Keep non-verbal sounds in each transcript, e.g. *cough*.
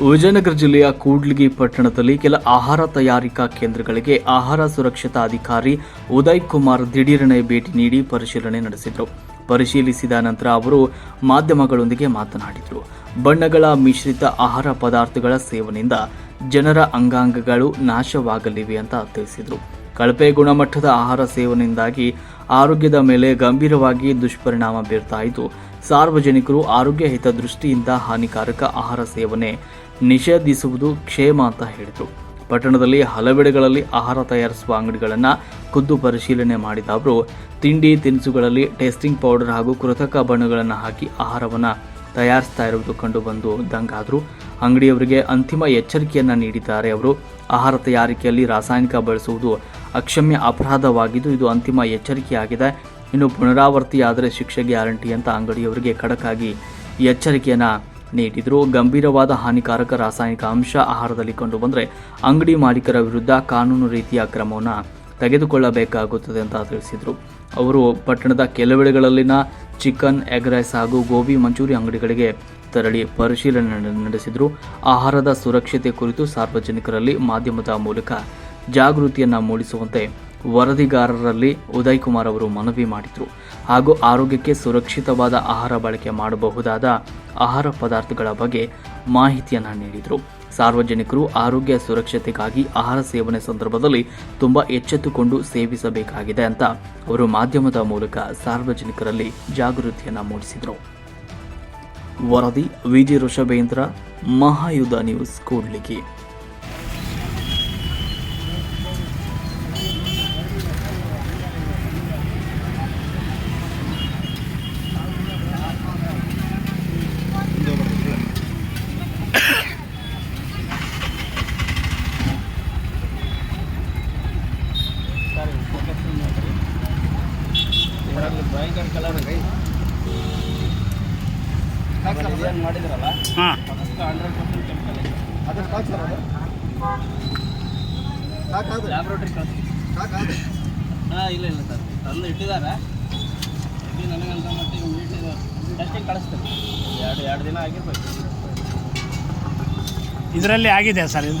ವಿಜಯನಗರ ಜಿಲ್ಲೆಯ ಕೂಡ್ಲಿಗಿ ಪಟ್ಟಣದಲ್ಲಿ ಕೆಲ ಆಹಾರ ತಯಾರಿಕಾ ಕೇಂದ್ರಗಳಿಗೆ ಆಹಾರ ಸುರಕ್ಷತಾ ಅಧಿಕಾರಿ ಉದಯ್ ಕುಮಾರ್ ದಿಢೀರನೆ ಭೇಟಿ ನೀಡಿ ಪರಿಶೀಲನೆ ನಡೆಸಿದರು. ಪರಿಶೀಲಿಸಿದ ನಂತರ ಅವರು ಮಾಧ್ಯಮಗಳೊಂದಿಗೆ ಮಾತನಾಡಿದರು. ಬಣ್ಣಗಳ ಮಿಶ್ರಿತ ಆಹಾರ ಪದಾರ್ಥಗಳ ಸೇವನೆಯಿಂದ ಜನರ ಅಂಗಾಂಗಗಳು ನಾಶವಾಗಲಿವೆ ಅಂತ ತಿಳಿಸಿದರು. ಕಳಪೆ ಗುಣಮಟ್ಟದ ಆಹಾರ ಸೇವನೆಯಿಂದಾಗಿ ಆರೋಗ್ಯದ ಮೇಲೆ ಗಂಭೀರವಾಗಿ ದುಷ್ಪರಿಣಾಮ ಬೀರ್ತಾ ಇದ್ದು ಸಾರ್ವಜನಿಕರು ಆರೋಗ್ಯ ಹಿತದೃಷ್ಟಿಯಿಂದ ಹಾನಿಕಾರಕ ಆಹಾರ ಸೇವನೆ ನಿಷೇಧಿಸುವುದು ಕ್ಷೇಮ ಅಂತ ಹೇಳಿದರು. ಪಟ್ಟಣದಲ್ಲಿ ಹಲವೆಡೆಗಳಲ್ಲಿ ಆಹಾರ ತಯಾರಿಸುವ ಅಂಗಡಿಗಳನ್ನು ಖುದ್ದು ಪರಿಶೀಲನೆ ಮಾಡಿದ ಅವರು, ತಿಂಡಿ ತಿನಿಸುಗಳಲ್ಲಿ ಟೇಸ್ಟಿಂಗ್ ಪೌಡರ್ ಹಾಗೂ ಕೃತಕ ಬಣ್ಣಗಳನ್ನು ಹಾಕಿ ಆಹಾರವನ್ನು ತಯಾರಿಸ್ತಾ ಇರುವುದು ಕಂಡುಬಂದು ದಂಗಾದರು. ಅಂಗಡಿಯವರಿಗೆ ಅಂತಿಮ ಎಚ್ಚರಿಕೆಯನ್ನು ನೀಡಿದ್ದಾರೆ ಅವರು. ಆಹಾರ ತಯಾರಿಕೆಯಲ್ಲಿ ರಾಸಾಯನಿಕ ಬಳಸುವುದು ಅಕ್ಷಮ್ಯ ಅಪರಾಧವಾಗಿದ್ದು, ಇದು ಅಂತಿಮ ಎಚ್ಚರಿಕೆಯಾಗಿದೆ. ಇನ್ನು ಪುನರಾವರ್ತಿಯಾದರೆ ಶಿಕ್ಷೆ ಗ್ಯಾರಂಟಿ ಅಂತ ಅಂಗಡಿಯವರಿಗೆ ಖಡಕ್ಕಾಗಿ ಎಚ್ಚರಿಕೆಯನ್ನು ನೀಡಿದರು. ಗಂಭೀರವಾದ ಹಾನಿಕಾರಕ ರಾಸಾಯನಿಕ ಅಂಶ ಆಹಾರದಲ್ಲಿ ಕಂಡುಬಂದರೆ ಅಂಗಡಿ ಮಾಲೀಕರ ವಿರುದ್ಧ ಕಾನೂನು ರೀತಿಯ ಕ್ರಮವನ್ನು ತೆಗೆದುಕೊಳ್ಳಬೇಕಾಗುತ್ತದೆ ಅಂತ ತಿಳಿಸಿದರು. ಅವರು ಪಟ್ಟಣದ ಕೆಲವೆಡೆಗಳಲ್ಲಿನ ಚಿಕನ್, ಎಗ್ ರೈಸ್ ಹಾಗೂ ಗೋಬಿ ಮಂಚೂರಿ ಅಂಗಡಿಗಳಿಗೆ ತೆರಳಿ ಪರಿಶೀಲನೆ ನಡೆಸಿದರು. ಆಹಾರದ ಸುರಕ್ಷತೆ ಕುರಿತು ಸಾರ್ವಜನಿಕರಲ್ಲಿ ಮಾಧ್ಯಮದ ಮೂಲಕ ಜಾಗೃತಿಯನ್ನು ಮೂಡಿಸುವಂತೆ ವರದಿಗಾರರಲ್ಲಿ ಉದಯ್ ಕುಮಾರ್ ಅವರು ಮನವಿ ಮಾಡಿದರು. ಹಾಗೂ ಆರೋಗ್ಯಕ್ಕೆ ಸುರಕ್ಷಿತವಾದ ಆಹಾರ ಬಳಕೆ ಮಾಡಬಹುದಾದ ಆಹಾರ ಪದಾರ್ಥಗಳ ಬಗ್ಗೆ ಮಾಹಿತಿಯನ್ನು ನೀಡಿದರು. ಸಾರ್ವಜನಿಕರು ಆರೋಗ್ಯ ಸುರಕ್ಷತೆಗಾಗಿ ಆಹಾರ ಸೇವನೆ ಸಂದರ್ಭದಲ್ಲಿ ತುಂಬ ಎಚ್ಚೆತ್ತುಕೊಂಡು ಸೇವಿಸಬೇಕಾಗಿದೆ ಅಂತ ಅವರು ಮಾಧ್ಯಮದ ಮೂಲಕ ಸಾರ್ವಜನಿಕರಲ್ಲಿ ಜಾಗೃತಿಯನ್ನು ಮೂಡಿಸಿದರು. ವರದಿ ವಿಜಿ ಋಷಭೇಂದ್ರ, ಮಹಾಯುಧ ನ್ಯೂಸ್, ಕೂಡ್ಲಿಗಿ. ಮಾಡಿದ್ರಲ್ಲ ಹಾಂ. ಹಂಡ್ರೆಡ್ ಪರ್ಸೆಂಟ್ ಕೆಮಿಕಲ್ ಇದೆ. ಅದಕ್ಕೆ ಸಾಕು ಸರ್ ಅದು. ಸಾಕಾದ್ರೆ ಲ್ಯಾಬ್ರೇಟ್ರಿ ಕಳಿಸಿ ಸಾಕಾದ್ರೆ ಹಾಂ ಇಲ್ಲ ಇಲ್ಲ ಸರ್. ತಂದು ಇಟ್ಟಿದ್ದಾರೆ. ಇಲ್ಲಿ ನನಗಂತ ಮಟ್ಟಿಗೆ ಮೀಟ್ ಟೆಸ್ಟಿಂಗ್ ಕಳಿಸ್ತೀನಿ ಎರಡು ಎರಡು ದಿನ ಆಗಿರ್ಬೇಕು. ಇದರಲ್ಲಿ ಆಗಿದೆ ಸರ್ ಇದು.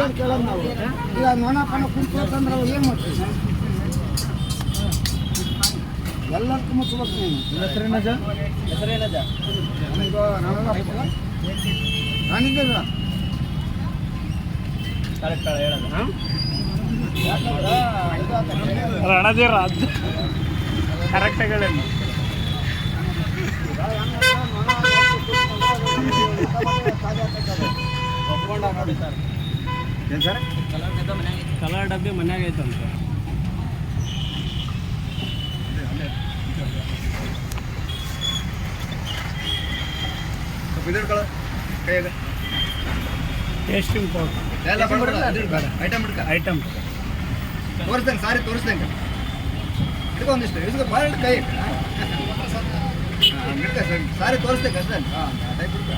ಒಳ್ಳೇದು ಕೇಳೋದು ನಾವು. ಈಗ ನೋಣಪ್ಪನ ಕುಂತಂದ್ರೆ ಅವ್ರು ಏನು ಮಾಡ್ತೀವಿ ಎಲ್ಲರಿಗೂ ಮುಚ್ಚಬೇಕು ನೀನು. ಹೆಸರೇನಜ ಹೆಸರೇನಜ ನನಗೆ ನಾನೆಲ್ಲ ನಾನಿದ್ದೇನ ಕರೆಕ್ಟ್ ಹೇಳೋದು. ಹೇಳೇನು? ಒಪ್ಕೊಂಡ ನೋಡಿ ಸರ್. ಏನ್ ಸರ್? ಕಲರ್ ಡಬ್ಬಿ ಮನ್ಯಾಗ ಐತಂತೆ ಸ್ವಲ್ಪ ಕೈಯಾಗ. ಟೇಸ್ಟಿಂಗ್ ಪೌಡರ್ ಎಲ್ಲ ಐಟಮ್ ಹಿಡ್ಕ ಐಟಮ್ ತೋರಿಸ್ತೇನೆ ಸಾರಿ ತೋರಿಸ್ತೇನೆ. ಹಿಡ್ಕೊ ಒಂದಿಷ್ಟು ಹಿಡ್ಕೊ ಭಾಳ ಕೈ ಹಾಂ ಹಿಡ್ಕ ಸರ್ ಸಾರಿ ತೋರಿಸ್ತೇನೆ ಅಷ್ಟೇ ಹಾಂ ಟೈಪ್ ಹಿಡ್ಕ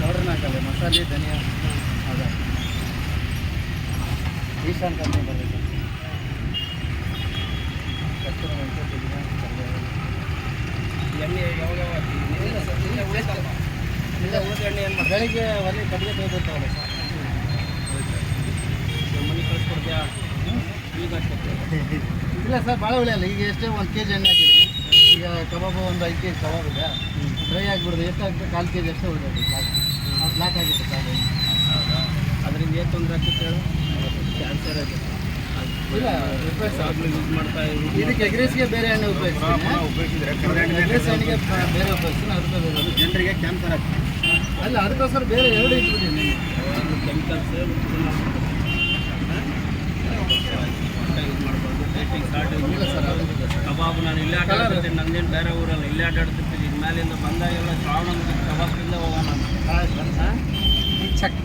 ಪೌಡರ್ ಹಾಕಲ್ಲ ಮಸಾಲೆ ಧನಿಯಾ ಹಾಗೆ ಈಶಾನ್ ಕಂಪ್ನಿ ಬರಬೇಕು ಎಣ್ಣೆ ಯಾವಾಗ ಇಲ್ಲ ಉಳಿದ ಎಣ್ಣೆ ಏನು ಬೆಳಿಗ್ಗೆ ಒಲೆ ಕಟ್ಟಿಗೆ ತೆಗೆದು ಬರ್ತಾವಲ್ಲ ಸರ್ ಮನೆ ಕಳಿಸ್ಕೊಡ್ತೀಯಾ *laughs* ಇಲ್ಲ ಸರ್ ಭಾಳ ಒಳ್ಳೆಯಲ್ಲ. ಈಗ ಎಷ್ಟೇ ಒಂದು ಕೆ ಜಿ ಎಣ್ಣೆ ಹಾಕಿದ್ದೀನಿ ಈಗ ಕಬಾಬು ಒಂದು ಐದು ಕೆ ಜಿ ಕಬಾಬ್ ಇದೆ. ಡ್ರೈ ಆಗಿಬಿಡ್ದು. ಎಷ್ಟು ಆಗ್ತದೆ? ಕಾಲು ಕೆ ಜಿ ಅಷ್ಟೇ ಉಳಿಯೋದು ಬ್ಲಾಕ್ ಬ್ಲಾಕ್ ಆಗಿದೆ ಸರ್. ಹೌದಾ? ಅದರಿಂದ ಏನು ತೊಂದರೆ ಆಗ್ತದೆ ಹೇಳು? ಕ್ಯಾನ್ಸರ್ ಆಗಿದೆ ಇಲ್ಲ. ಯೂಸ್ ಮಾಡ್ತಾ ಇದ್ದೀವಿ ಇದಕ್ಕೆ ಎಗ್ರೆಸ್ಗೆ ಬೇರೆ ಎಣ್ಣೆ ಉಪಯೋಗಿಸ್ತೀನಿ. ಎಗ್ರೆಸ್ ಎಣ್ಣೆಗೆ ಬೇರೆ ಉಪಯೋಗಿಸ್ತೀನಿ. ಅದಕ್ಕೆ ಜನರಿಗೆ ಕ್ಯಾನ್ಸರ್ ಆಗ್ತದೆ. ಅಲ್ಲ ಅದಕ್ಕೋಸ್ಕರ ಬೇರೆ ಎರಡು ಇಟ್ಬಿಟ್ಟಿದ್ದೀನಿ. ಕೆಮಿಕಲ್ಸ್ ಯೂಸ್ ಮಾಡ್ಬಾರ್ದು ಟೇಸ್ಟಿಂಗ್ ಸ್ಟಾರ್ಟ್ ಇಲ್ಲ ಸರ್ ಅದಕ್ಕೆ ಕಬಾಬ್ ನಾನು ಇಲ್ಲೇ ಆಟಾಡ್ತಿರ್ತೀನಿ ನಂದೇನು ಬೇರೆ ಊರಲ್ಲ ಇಲ್ಲೇ ಆಟಾಡ್ತಿರ್ತೀನಿ. ಮೇಲಿಂದ ಬಂದಾಗೆಲ್ಲ ಶ್ರಾವಣ ಪ್ರವಾಸದಿಂದ ಹೋಗೋಣ ಚೆಕ್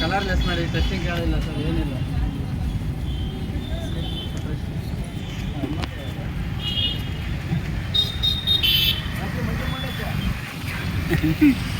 ಕಲರ್ಲೆಸ್ ಮಾಡಿ ಟೆಸ್ಟಿಂಗ್ ಕೇಳಿಲ್ಲ ಸರ್ ಏನಿಲ್ಲ. ಯಾವ *laughs*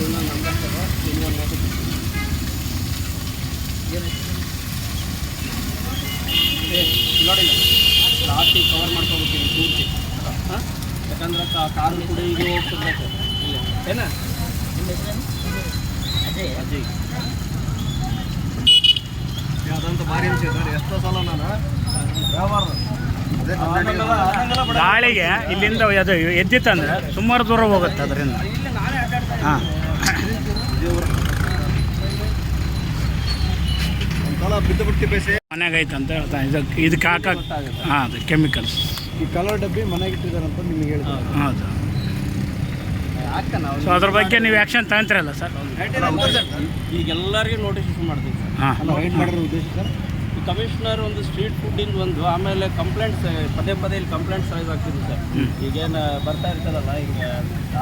ಮಾಡಿ ಸ್ಯಾಂಪಲ್ ಜೀವನ ನೋಡಿಲ್ಲ ಲಾಸ್ಟಿಗೆ ಕವರ್ ಮಾಡ್ಕೊಬೇಕಿವಿ ಪೂರ್ತಿ ಹಾಂ ಯಾಕಂದ್ರೆ ಕಾರು ಕೂಡ ಈಗ ಹೋಗ್ತಿರ್ಬೇಕು ಇಲ್ಲ ಏನ ಅಜಯ್ ಅಜಯ್ ಅದಂತೂ ಭಾರಿ ಅನ್ಸಿದೆ ಸರ್ ಎಷ್ಟೋ ಸಲ ನಾನು ವ್ಯವಹಾರ ಗಾಳಿಗೆ ಇಲ್ಲಿಂದ ಅದು ಎದ್ದಿತ್ತಂದ್ರೆ ಸುಮಾರು ದೂರ ಹೋಗುತ್ತೆ ಅದರಿಂದ. ಇಲ್ಲ ಹಾಂ ಸಲ ಬಿದ್ದು ಬಿಟ್ಟು ಬೇಸೆ ಮನೆಗೆ ಐತೆ ಅಂತ ಹೇಳ್ತಾನೆ ಇದಕ್ಕೆ ಇದಕ್ಕೆ ಹಾಕಕ್ಕೆ ಹಾಂ ಅದು ಕೆಮಿಕಲ್ಸ್ ಈ ಕಲರ್ ಡಬ್ಬಿ ಮನೆಗೆ ಇಟ್ಟಿದ್ದಾರಂತ ನಿಮಗೆ ಹೇಳಿದ್ರು ಹೌದು. ಸೊ ಅದ್ರ ಬಗ್ಗೆ ನೀವು ಆ್ಯಕ್ಷನ್ ತಗೊಂತಿರಲ್ಲ ಸರ್ ಈಗ ಎಲ್ಲರಿಗೂ ನೋಟಿಸ್ ಮಾಡ್ತೀವಿ ಸರ್ ಹಾಂ. ರೈಡ್ ಮಾಡಿರೋ ಉದ್ದೇಶ ಸರ್ ಈ ಕಮಿಷನರ್ ಒಂದು ಸ್ಟ್ರೀಟ್ ಫುಡ್ಡಿಂದ ಒಂದು ಆಮೇಲೆ ಕಂಪ್ಲೇಂಟ್ಸ್ ಪದೇ ಪದೇ ಇಲ್ಲಿ ಕಂಪ್ಲೇಂಟ್ಸ್ ರೈಸ್ ಆಗ್ತಿದ್ವಿ ಸರ್ ಈಗೇನು ಬರ್ತಾ ಇರ್ತದಲ್ಲ ಈಗ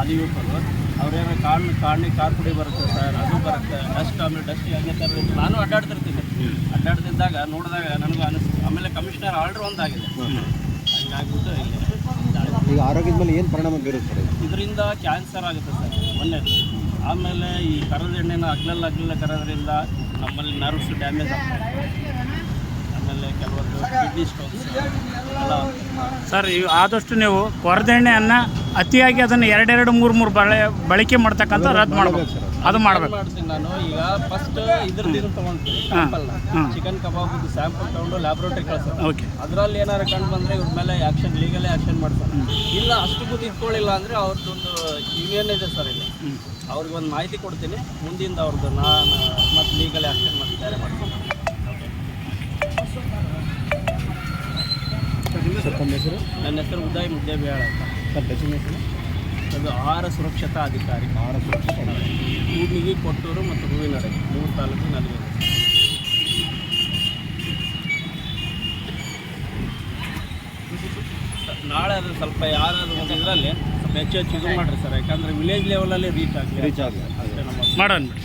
ಆದಿ ಯುವಕರು ಅವ್ರೇನೋ ಕಾಣ್ ಕಾಣಿ ಕಾರ್ ಪುಡಿ ಬರುತ್ತೆ ಸರ್ ಅದು ಬರುತ್ತೆ. ಡಸ್ಟ್ ಆಮೇಲೆ ಡಸ್ಟ್ ಹಂಗೆ ಥರ ನಾನು ಅಡ್ಡಾಡ್ತಿರ್ತೀನಿ. ಅಡ್ಡಾಡ್ತಿದ್ದಾಗ ನೋಡಿದಾಗ ನನಗೂ ಅನಿಸ್ತು ಆಮೇಲೆ ಕಮಿಷನರ್ ಆರ್ಡ್ರ್ ಒಂದಾಗಿದೆ. ಹಂಗಾಗ್ಬಿಟ್ಟು ಇಲ್ಲಿ ಈಗ ಆರೋಗ್ಯದ ಮೇಲೆ ಏನು ಪರಿಣಾಮ ಬೀರುತ್ತೆ ಇದರಿಂದ ಕ್ಯಾನ್ಸರ್ ಆಗುತ್ತೆ ಸರ್ ಮೊನ್ನೆ ಆಮೇಲೆ ಈ ಕರದ ಎಣ್ಣೆನ ಅಗ್ಲಲ್ಲ ಅಗ್ಲಲ್ಲ ಕರೋದ್ರಿಂದ ನಮ್ಮಲ್ಲಿ ನರ್ವ್ಸ್ ಡ್ಯಾಮೇಜ್ ಆಗ್ತದೆ. ಆಮೇಲೆ ಕೆಲವೊಂದು ಕಿಡ್ನಿ ಸ್ಟೋನ್ಸ್ ಸರ್ ಆದಷ್ಟು ನೀವು ಕೊರದೆಣ್ಣೆಯನ್ನು ಅತಿಯಾಗಿ ಅದನ್ನು ಎರಡೆರಡು ಮೂರು ಮೂರು ಬಳೆ ಬಳಕೆ ಮಾಡ್ತಕ್ಕಂಥ ರದ್ದು ಮಾಡ್ಬೇಕು. ಅದು ಮಾಡಬೇಕು. ನಾನು. ಈಗ ಫಸ್ಟ್ ಇದ್ರದ್ದು ಹಾ. ಚಿಕನ್ ಕಬಾಬ್ದು ಸ್ಯಾಂಪಲ್ ತಗೊಂಡು ಲ್ಯಾಬ್ರೋಟರಿ ಕಳ್ಸೋದು. ಓಕೆ. ಅದರಲ್ಲಿ ಏನಾರು ಕಂಡು ಬಂದರೆ ಇವ್ರ ಮೇಲೆ ಆ್ಯಕ್ಷನ್ ಲೀಗಲೇ ಆ್ಯಕ್ಷನ್ ಮಾಡ್ತಾರೆ ಇಲ್ಲ ಅಷ್ಟಕ್ಕೂ ತಿಳ್ಕೊಳ್ಳಿಲ್ಲ ಅಂದರೆ ಅವ್ರದ್ದೊಂದು ಯೂನಿಯನ್ ಇದೆ ಸರ್ ಇಲ್ಲಿ. ಅವ್ರಿಗೆ ಒಂದು ಮಾಹಿತಿ ಕೊಡ್ತೀನಿ. ಮುಂದಿಂದ ಅವ್ರದ್ದು ನಾನು ಮತ್ತು ಲೀಗಲ್ ಆ್ಯಕ್ಷನ್ ಮತ್ತೆ ಬೇರೆ ಮಾಡ್ತೀನಿ. ನನ್ನ ಹೆಸರು ಉದಯ್ ಮುದ್ದೇಬೇಳ ಅಂತ. ಸರ್ ಡೆಸಿಗ್ನೇಷನ್ ಅದು ಆಹಾರ ಸುರಕ್ಷತಾ ಅಧಿಕಾರಿ. ಆಹಾರ ಸುರಕ್ಷತಾ ಕೂಡ್ಲಿಗಿ ಕೊಟ್ಟೂರು ಮತ್ತು ಹೂವಿನಡೆ ಮೂರು ತಾಲೂಕು ನನಗೆ ನಾಳೆ ಅದು ಸ್ವಲ್ಪ ಯಾರಾದರೂ ಒಂದು ಇದರಲ್ಲಿ ಸ್ವಲ್ಪ ಹೆಚ್ಚು ಹೆಚ್ಚು ಇದು ಮಾಡಿರಿ ಸರ್. ಯಾಕಂದರೆ ವಿಲೇಜ್ ಲೆವೆಲಲ್ಲಿ ರೀಚ್ ಆಗಲಿ ರೀಚ್ ಅಷ್ಟೇ ನಮ್ಮ ಮಾಡೋಣ ಬಿಡಿ